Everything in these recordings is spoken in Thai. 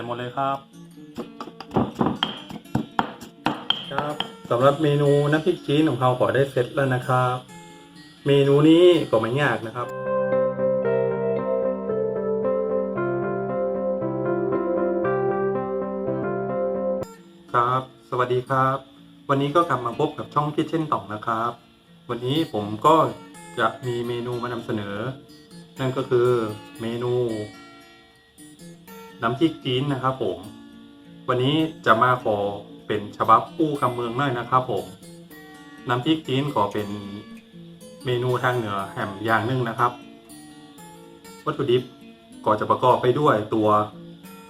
ส่หมดเลยครับ ครับสำหรับเมนูน้ำพริกจีนของเราก็ได้เสร็จแล้วนะครับ เมนูนี้ก็ไม่ยากนะครับครับ สวัสดีครับ วันนี้ก็กลับมาพบกับช่องคิดเช่นต่องนะครับ วันนี้ผมก็จะมีเมนูมานำเสนอ นั่นก็คือเมนู น้ำพริกจีนนะครับผม วันนี้จะมาขอเป็นฉบับผู้คำเมืองหน่อยนะครับผม น้ำพริกจีนขอเป็นเมนูทางเหนือแหมอย่างหนึ่งนะครับ วัตถุดิบก็จะประกอบไปด้วยตัว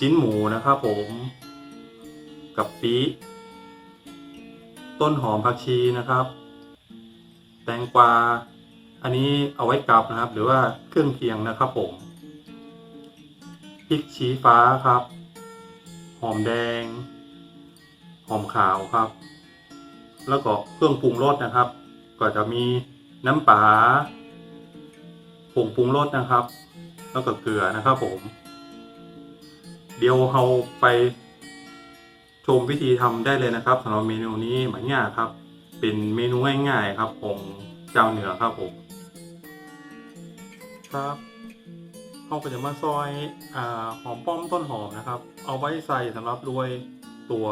จิ้นหมูนะครับผม กับปีต้นหอมผักชีนะครับ แตงกวา อันนี้เอาไว้กับนะครับ หรือว่าเครื่องเคียงนะครับผม พริกชี้ฟ้าครับ หอมแดง หอมขาวครับ แล้วก็เครื่องปรุงรสนะครับ ก็จะมีน้ำปลาผงปรุงรสนะครับ แล้วก็เกลือนะครับผม เดี๋ยวเราไปชมวิธีทำได้เลยนะครับสำหรับเมนูนี้หมันยาครับ เป็นเมนูง่ายๆครับของเจ้าเหนือครับผมครับ เขาก็จะมาซอยอหอมป้อมต้นหอมนะครับ เอาไว้ใส่สำหรับโรยตัว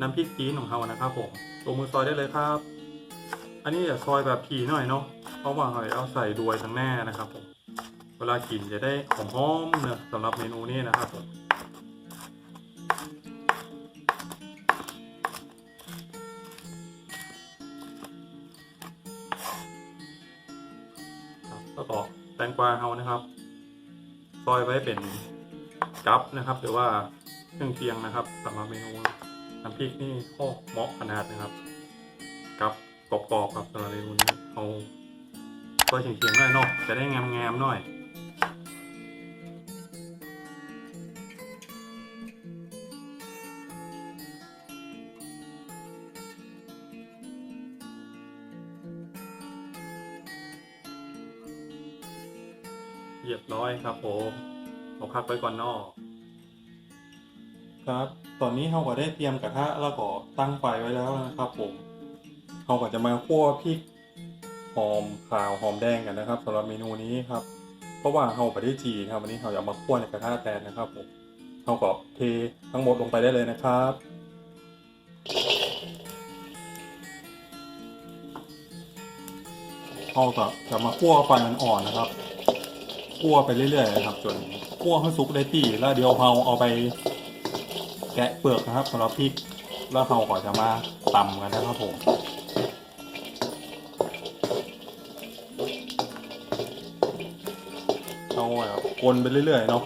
น้ำพริกจีนของเขานะครับผมลงมือซอยได้เลยครับ อันนี้จะซอยแบบผีหน่อยเนาะเพราะว่าเราเอาใส่ด้วยทั้งแน่นะครับผมเวลากินจะได้หอมๆเนอะสำหรับเมนูนี้นะครับผมแล้วก็แตงกวาเขานะครับ ซอยไว้เป็นกับนะครับ หรือว่าเครื่องเคียงนะครับสำหรับเมนูน้ำพริกนี่โอ้เหมาะขนาดนะครับ กับกรอบๆครับสำหรับเมนูนี้เอาซอยเฉียงๆหน่อยเนาะจะได้งามๆหน่อย เรียบร้อยครับผมเอาพักไว้ก่อนนอก ครับ ตอนนี้เราก็ได้เตรียมกระทะแล้วก็ตั้งไฟไว้แล้วนะครับ ผมเราก็จะมาคั่วพริกหอมขาวหอมแดงกันนะครับสำหรับเมนูนี้ครับ เพราะว่าเราไม่ได้จีครับวันนี้เราจะเอามาคั่วในกระทะแทนนะครับผมเราก็เททั้งหมดลงไปได้เลยนะครับเราก็จะมาคั่วไฟมันอ่อนนะครับ คั่วไปเรื่อยๆนะครับจนคั่วให้สุกได้ที่แล้วเดี๋ยวเราเอาไปแกะเปลือกนะครับสำหรับพริกแล้วเราก็จะมาตำกันนะครับผมเอาแบบคนไปเรื่อยๆเนาะ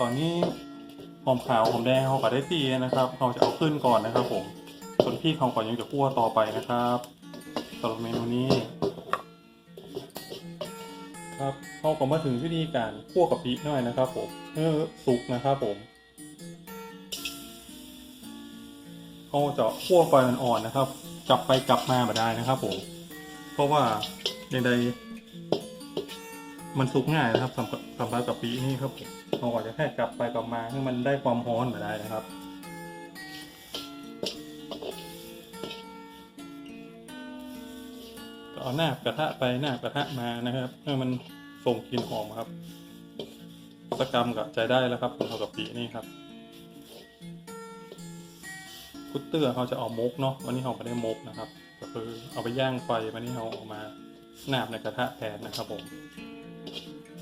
ตอนนี้หอมขาวหอมแดงเขาก็ได้ตีนะครับเราจะเอาขึ้นก่อนนะครับ ผมส่วนพริกเขาก็ยังจะคั่วต่อไปนะครับสำหรับเมนูนี้ ครับเขาก็มาถึงวิธีการคั่วกับพริกหน่อยนะครับผมเพื่อสุกนะครับผมเขาจะคั่วไฟอ่อนๆนะครับ กลับไปกลับมาไม่ได้นะครับผมเพราะว่าอย่างใดมันสุกง่ายนะครับสำหรับสำหรับกับปีนี่ครับผม เราก็จะแค่กลับไปกลับมาให้มันได้ความร้อนมาได้นะครับก็เอาหน้ากระทะไปหน้ากระทะมานะครับเพื่อมันส่งกลิ่นหอมครับสกรรมกับใจได้แล้วครับคนเท่ากับปีนี่ครับกุตเตอร์เขาจะเอามกเนาะวันนี้เขาไม่ได้มกนะครับ ก็คือเอาไปย่างไฟวันนี้เขาออกมาหนาบในกระทะแทนนะครับผม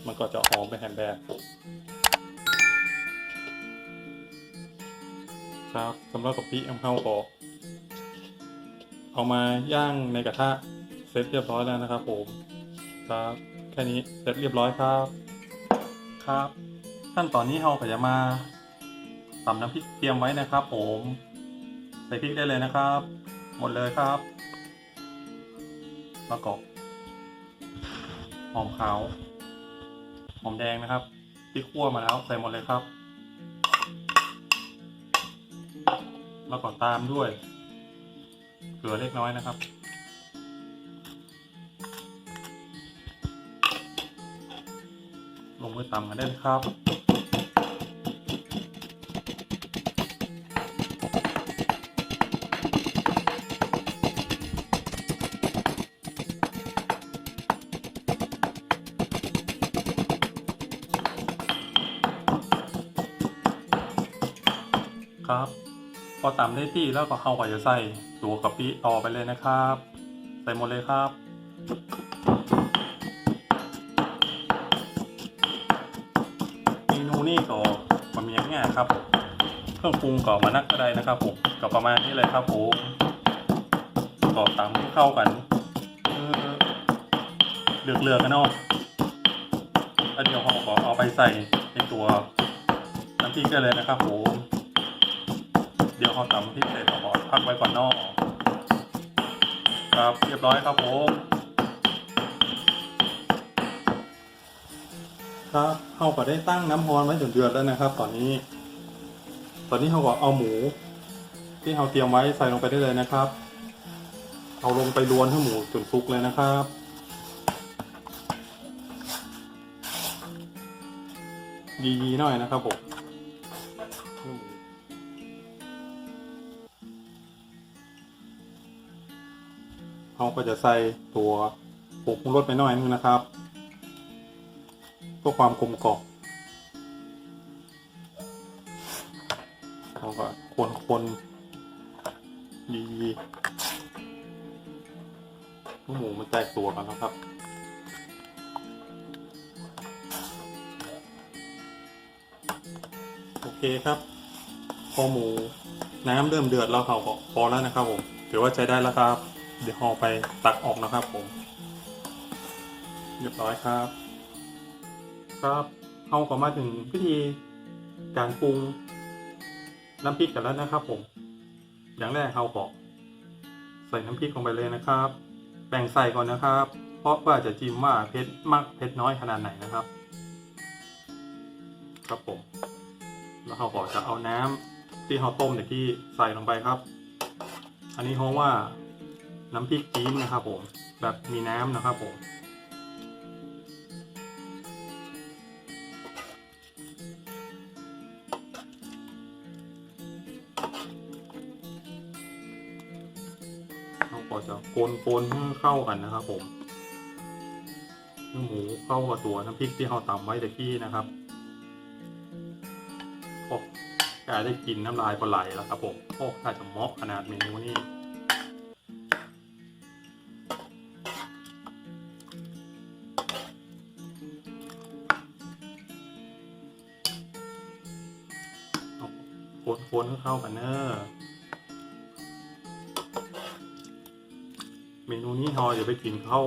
มันก็จะหอมไปแฮมแบบ ครับสำหรับกับปีแอมเขาก็เอามาย่างในกระทะเสร็จเรียบร้อยแล้วนะครับผมครับแค่นี้เสร็จเรียบร้อยครับ ครับ ขั้นตอนนี้เราก็จะมาตำน้ำพริกเตรียมไว้นะครับ ผมใส่พริกได้เลยนะครับ หมดเลยครับแล้วก็หอมขาวหอมแดงนะครับที่คั่วมาแล้วใส่หมดเลยครับ แล้วก็ตามด้วยเกลือเล็กน้อยนะครับ ลงมือตำกันได้ครับครับ พอตำได้ที่แล้วก็เข้าก็จะใส่ตัวกะปิต่อไปเลยนะครับ ใส่หมดเลยครับ เมนูนี่ก็มันมีง่ายครับ เครื่องปรุงก็มานักก็ได้นะครับผมก็ประมาณนี้เลยครับผมก็ตำให้เข้ากันเลืออเลือกกันเนาะแล้วเดี๋ยวเราก็เอาไปใส่ในตัวน้ำพริกได้เลยนะครับผม ยวเขาตำพริกเสร็จเราขอพักไว้ก่อนนอกครับเรียบร้อยครับผมครับเขาก็ได้ตั้งน้ำฮอนไว้จนเดือดแล้วนะครับ ตอนนี้ ตอนนี้เขาก็เอาหมู ที่เราเตรียมไว้ใส่ลงไปได้เลยนะครับ เอาลงไปรวนให้หมูจนสุกเลยนะครับยีๆหน่อยนะครับผม เขาก็จะใส่ตัวผงปรุงรสไปหน่อยนึงนะครับเพื่อความกลมกล่อมเขาก็คนคนๆดีๆหมูมันแตกตัวกันนะครับโอเคครับ พอหมูน้ำเริ่มเดือดแล้วเขาก็พอแล้วนะครับผมถือว่าใช้ได้แล้วครับ เดี๋ยวห่อไปตักออกนะครับผม เรียบร้อยครับ ครับเอาก็มาถึงพิธีการปรุงน้ำพริกกันแล้วนะครับผม อย่างแรกเราก็ใส่น้ำพริกลงไปเลยนะครับแบ่งใส่ก่อนนะครับ เพราะว่าจะจิ้มว่าเผ็ดมากเผ็ดน้อยขนาดไหนนะครับ ครับผม แล้วเราก็จะเอาน้ำที่เราต้มเนี่ยที่ใส่ลงไปครับ อันนี้เพราะว่า น้ำพริกจี๊มนะครับผม แบบมีน้ำนะครับผม เราก็จะโกนๆให้เข้ากันนะครับผมให้หมูเข้ากับตัวน้ำพริกที่เราตำไว้ตะกี้นะครับโอ้กาได้กินน้ำลายปลาไหลแล้วครับผมโอ้ถ้าจะมาะขนาดเมนูนี้ คนๆให้เข้ากันเนอะเมนูนี้ทออย่าไปกินข้าว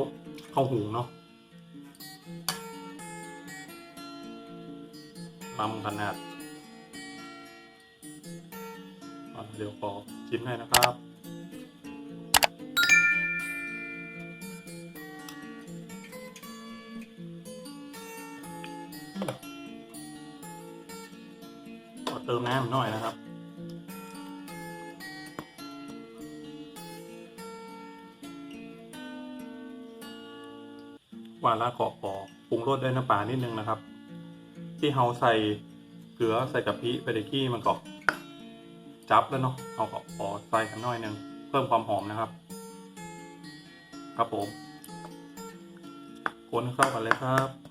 ข้าวหุงเนาะลำขนาดอะเดี๋ยวขอชิมหน่อยนะครับ เติมน้ำหน่อยนะครับว่าละขอขอปรุงรสด้วยน้ำปลานิดนึงนะครับ ที่เฮาใส่เกลือใส่กะปิไปตะกี้มันก็จับแล้วเนาะเอาขอขอใส่กันหน่อยนึงเพิ่มความหอมนะครับ ครับผมคนเข้ากันเลยครับ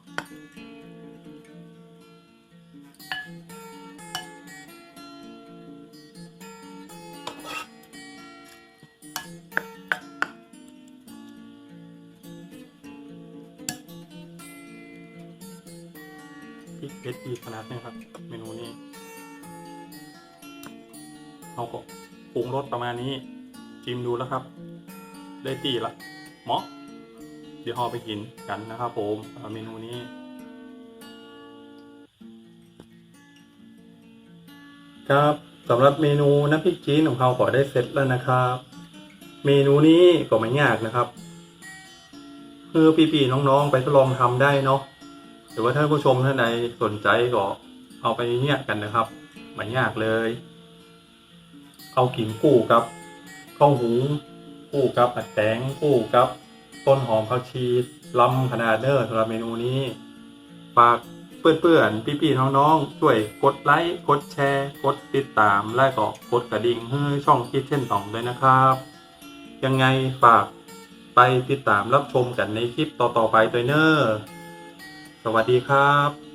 อีกขนาดนี้ครับ เมนูนี้เราก็ปรุงรสประมาณนี้ชิมดูแล้วครับ ได้ตีละเหมาะ เดี๋ยวเราไปกินกันนะครับผมเมนูนี้ครับสำหรับเมนูน้ำพริกจีนของเราก็ได้เสร็จแล้วนะครับ เมนูนี้ก็ไม่ยากนะครับคือพี่ๆน้องๆไปทดลองทำได้เนาะ รือว่าท่านผู้ชมท่านใดสนใจก็เอาไปเนี่ยกันนะครับไม่ยากเลย เอากินกู้กับข้าวหูกู้กับอัดแตงกู้กับต้นหอมผักชีลำขนาดเดอร์สำหรับเมนูนี้ฝากเพื่อนๆพี่ๆน้องๆช่วยกดไลค์กดแชร์ กดติดตามและก็กดกระดิ่งให้ช่องคิดเช่นต่องด้วยนะครับ ยังไงฝากไปติดตามรับชมกันในคลิปต่อๆไปด้วยเนอร์ วัสดีครับ